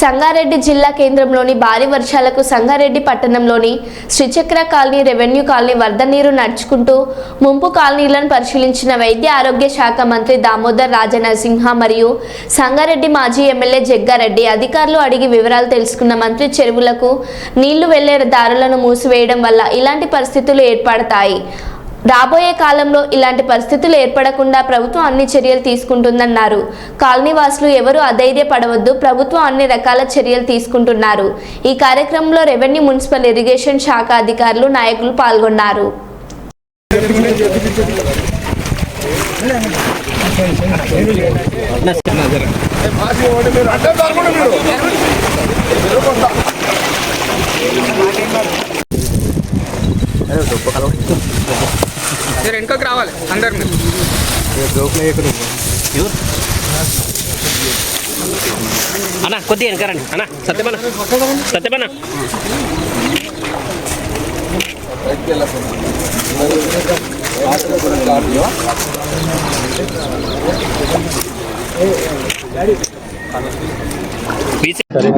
సంగారెడ్డి జిల్లా కేంద్రంలోని భారీ వర్షాలకు సంగారెడ్డి పట్టణంలోని శ్రీచక్ర కాలనీ రెవెన్యూ కాలనీ వరద నీరు నడుచుకుంటూ ముంపు కాలనీలను పరిశీలించిన వైద్య ఆరోగ్య శాఖ మంత్రి దామోదర్ రాజనరసింహ మరియు సంగారెడ్డి మాజీ ఎమ్మెల్యే జగ్గారెడ్డి అధికారులు అడిగి వివరాలు తెలుసుకున్న మంత్రి చెరువులకు నీళ్ళు వెళ్ళే దారులను మూసివేయడం వల్ల ఇలాంటి పరిస్థితులు ఏర్పడతాయి. రాబోయే కాలంలో ఇలాంటి పరిస్థితులు ఏర్పడకుండా ప్రభుత్వం అన్ని చర్యలు తీసుకుంటుందన్నారు. కాలనీవాసులు ఎవరు ఎవరు అధైర్యపడవద్దు ప్రభుత్వం అన్ని రకాల చర్యలు తీసుకుంటున్నారు. ఈ కార్యక్రమంలో రెవెన్యూ మున్సిపల్ ఇరిగేషన్ శాఖ అధికారులు నాయకులు పాల్గొన్నారు. మీరు వెనుకకు రావాలి అందరు మీరు అన్న కొద్దిగా వెనకరండి అన్న సత్యమన్న సత్యమన్న. బీసీ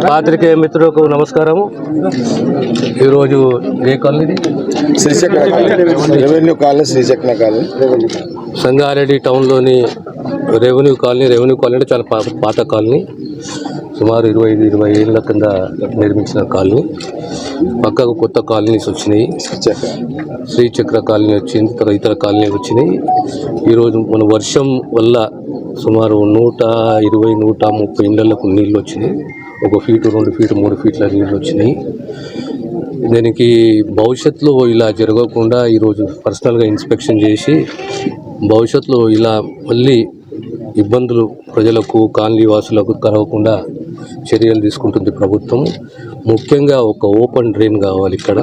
పాత్రికేయ మిత్రులకు నమస్కారము. ఈరోజు ఏ colony Srichakra revenue colony Srichakra colony. Sangareddy టౌన్లోని revenue colony revenue colony అంటే చాలా పాత కాలనీ. సుమారు ఇరవై ఐదు ఇరవై ఏళ్ళ కింద నిర్మించిన కాలనీ. పక్కకు కొత్త కాలనీస్ వచ్చినాయి. శ్రీచక్ర కాలనీ వచ్చింది తర్వాత ఇతర కాలనీ వచ్చినాయి. ఈరోజు మన వర్షం వల్ల సుమారు నూట ఇరవై నూట ముప్పై ఇళ్ళకు నీళ్ళు వచ్చినాయి. ఒక ఫీటు రెండు ఫీటు మూడు ఫీట్ల నీళ్ళు వచ్చినాయి. దీనికి భవిష్యత్తులో ఇలా జరగకుండా ఈరోజు పర్సనల్గా ఇన్స్పెక్షన్ చేసి భవిష్యత్తులో ఇలా మళ్ళీ ఇబ్బందులు ప్రజలకు కాలనీ వాసులకు కలగకుండా చర్యలు తీసుకుంటుంది ప్రభుత్వం. ముఖ్యంగా ఒక ఓపెన్ డ్రైన్ కావాలి ఇక్కడ.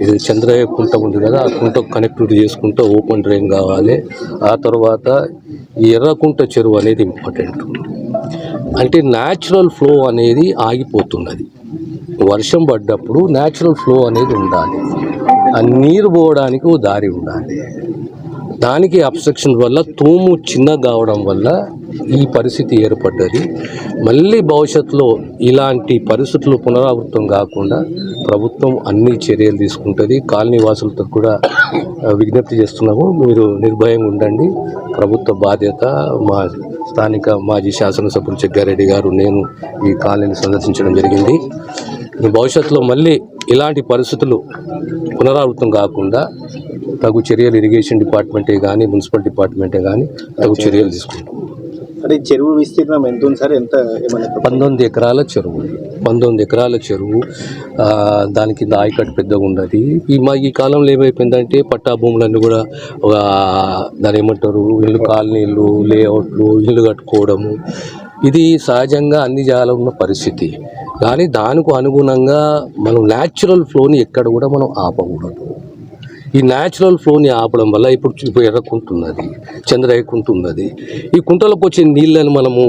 ఇది చంద్రయ్య కుంట ఉంది కదా ఆ కుంట కనెక్టివిటీ చేసుకుంటూ ఓపెన్ డ్రైన్ కావాలి. ఆ తర్వాత ఈ ఎర్రకుంట చెరువు అనేది ఇంపార్టెంట్. అంటే న్యాచురల్ ఫ్లో అనేది ఆగిపోతున్నది. వర్షం పడ్డప్పుడు న్యాచురల్ ఫ్లో అనేది ఉండాలి. ఆ నీరు పోవడానికి ఓ దారి ఉండాలి. దానికి అబ్స్ట్రక్షన్ వల్ల తూము చిన్న కావడం వల్ల ఈ పరిస్థితి ఏర్పడ్డది. మళ్ళీ భవిష్యత్తులో ఇలాంటి పరిస్థితులు పునరావృతం కాకుండా ప్రభుత్వం అన్ని చర్యలు తీసుకుంటుంది. కాలనీ వాసులతో కూడా విజ్ఞప్తి చేస్తున్నాము. మీరు నిర్భయంగా ఉండండి. ప్రభుత్వ బాధ్యత మా స్థానిక మాజీ శాసనసభ్యులు జగ్గారెడ్డి గారు నేను ఈ కాలనీని సందర్శించడం జరిగింది. భవిష్యత్తులో మళ్ళీ ఇలాంటి పరిస్థితులు పునరావృతం కాకుండా తగు చర్యలు ఇరిగేషన్ డిపార్ట్మెంటే కానీ మున్సిపల్ డిపార్ట్మెంటే కానీ తగు చర్యలు తీసుకుంటాం. అంటే చెరువు విస్తీర్ణం ఎంత ఉంది సార్? ఎంత పంతొమ్మిది ఎకరాల చెరువు పంతొమ్మిది ఎకరాల చెరువు ఆ, దాని కింద ఆయకట్టు పెద్దగా ఉన్నది. ఈ మా ఈ కాలంలో ఏమైపోయిందంటే పట్టా భూములన్నీ కూడా ఒక దాని ఏమంటారు? ఇల్లు కాలనీలు లేఅవుట్లు ఇల్లు కట్టుకోవడము ఇది సహజంగా అన్ని జాగాలో ఉన్న పరిస్థితి. కానీ దానికి అనుగుణంగా మనం న్యాచురల్ ఫ్లోని ఎక్కడ కూడా మనం ఆపకూడదు. ఈ న్యాచురల్ ఫ్లోని ఆపడం వల్ల ఇప్పుడు ఇప్పుడు ఎర్రకుంటున్నది చంద్రయ్యకుంటున్నది ఈ కుంటలకు వచ్చే నీళ్ళని మనము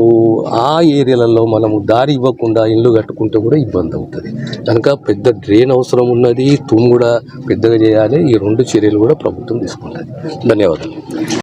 ఆ ఏరియాలలో మనము దారి ఇవ్వకుండా ఇల్లు కట్టుకుంటే కూడా ఇబ్బంది అవుతుంది. కనుక పెద్ద డ్రైన్ అవసరం ఉన్నది తూము కూడా పెద్దగా చేయాలి. ఈ రెండు చర్యలు కూడా ప్రభుత్వం తీసుకుంటుంది. ధన్యవాదాలు.